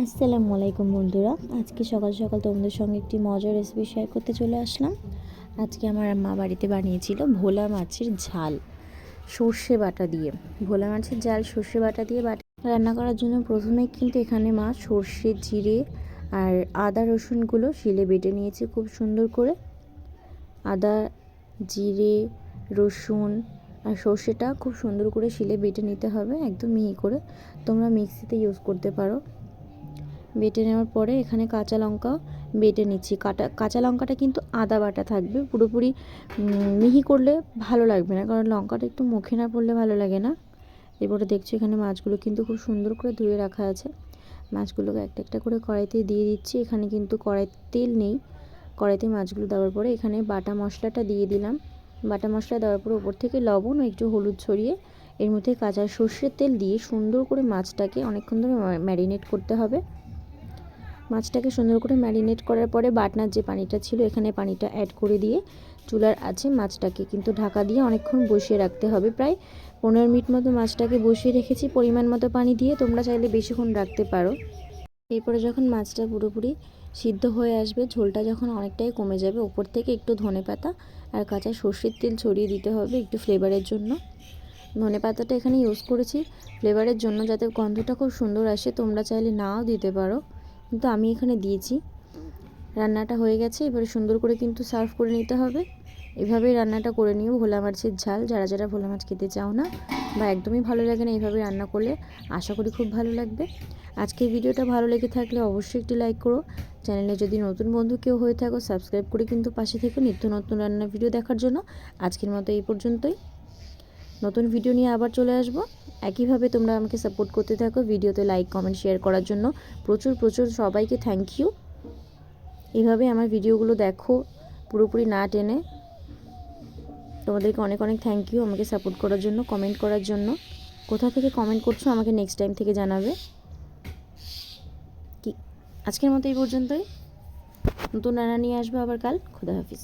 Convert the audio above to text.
আসসালামু আলাইকুম বন্ধুরা। আজকে সকাল সকাল তোমাদের সঙ্গে একটি মজার রেসিপি শেয়ার করতে চলে আসলাম। আজকে আমার মা বাড়িতে বানিয়েছিল ভোলা মাছের ঝাল, সর্ষে বাটা দিয়ে। ভোলা মাছের ঝাল, সর্ষে বাটা দিয়ে বাটা রান্না করার জন্য প্রথমে কিন্তু এখানে মা সর্ষে, জিরে আর আদা, রসুনগুলো শিলে বেটে নিয়েছে খুব সুন্দর করে। আদা, জিরে, রসুন আর সর্ষেটা খুব সুন্দর করে শিলে বেটে নিতে হবে, একদম মিহি করে। তোমরা মিক্সিতে ইউজ করতে পারো। বেটে নেওয়ার পরে এখানে কাঁচা লঙ্কা বেটে নিচ্ছি। কাটা, কাঁচা লঙ্কাটা কিন্তু আদা বাটা থাকবে। পুরোপুরি মিহি করলে ভালো লাগবে না, কারণ লঙ্কাটা একটু মুখে না পড়লে ভালো লাগে না। এরপরে দেখছি এখানে মাছগুলো কিন্তু খুব সুন্দর করে ধুয়ে রাখা আছে। মাছগুলোকে একটা একটা করে কড়াইতে দিয়ে দিচ্ছি। এখানে কিন্তু কড়াইতে তেল নেই। কড়াইতে মাছগুলো দেওয়ার পরে এখানে বাটা মশলাটা দিয়ে দিলাম। বাটা মশলা দেওয়ার পরে ওপর থেকে লবণ ও একটু হলুদ ছড়িয়ে এর মধ্যে কাঁচা সর্ষের তেল দিয়ে সুন্দর করে মাছটাকে অনেকক্ষণ ধরে ম্যারিনেট করতে হবে। মাছটাকে সুন্দর করে ম্যারিনেট করার পরে বাটনার যে পানিটা ছিল, এখানে পানিটা অ্যাড করে দিয়ে চুলার আছে মাছটাকে কিন্তু ঢাকা দিয়ে অনেকক্ষণ বসিয়ে রাখতে হবে। প্রায় পনেরো মিনিট মতো মাছটাকে বসিয়ে রেখেছি, পরিমাণ মতো পানি দিয়ে। তোমরা চাইলে বেশিক্ষণ রাখতে পারো। এরপরে যখন মাছটা পুরোপুরি সিদ্ধ হয়ে আসবে, ঝোলটা যখন অনেকটাই কমে যাবে ওপর থেকে একটু ধনে পাতা আর কাঁচা সর্ষের তেল ছড়িয়ে দিতে হবে একটু ফ্লেভারের জন্য। ধনে পাতাটা এখানে ইউজ করেছি। ফ্লেভারের জন্য যাতে গন্ধটা খুব সুন্দর আসে, তোমরা চাইলে নাও দিতে পারো। কিন্তু আমি এখানে দিয়েছি। রান্নাটা হয়ে গেছে, এবারে সুন্দর করে কিন্তু সার্ভ করে নিতে হবে। এভাবেই রান্নাটা করে নিও, ভোলা মাছের ঝাল। যারা যারা ভোলা মাছ খেতে চাও না বা একদমই ভালো লাগে না এইভাবে রান্না করলে, আশা করি খুব ভালো লাগবে। আজকের ভিডিওটা ভালো লেগে থাকলে অবশ্যই একটি লাইক করো। চ্যানেলে যদি নতুন বন্ধু কেউ হয়ে থাকো, সাবস্ক্রাইব করে কিন্তু পাশে থেকে। নিত্য নতুন রান্নার ভিডিও দেখার জন্য। আজকের মতো এই পর্যন্তই। নতুন ভিডিও নিয়ে আবার চলে আসব। একইভাবে তোমরা আমাকে সাপোর্ট করতে থাকো ভিডিওতে লাইক কমেন্ট শেয়ার করার জন্য। প্রচুর প্রচুর সবাইকে থ্যাংক ইউ এইভাবে আমার ভিডিওগুলো দেখো, পুরোপুরি না টেনে। তোমাদেরকে অনেক অনেক থ্যাংক ইউ আমাকে সাপোর্ট করার জন্য কমেন্ট করার জন্য। কোথা থেকে কমেন্ট করছ আমাকে নেক্সট টাইম থেকে জানাবে। কি? আজকের মতো এই পর্যন্তই। নতুন রান্না নিয়ে আসব আবার কাল। খুদা হাফিজ।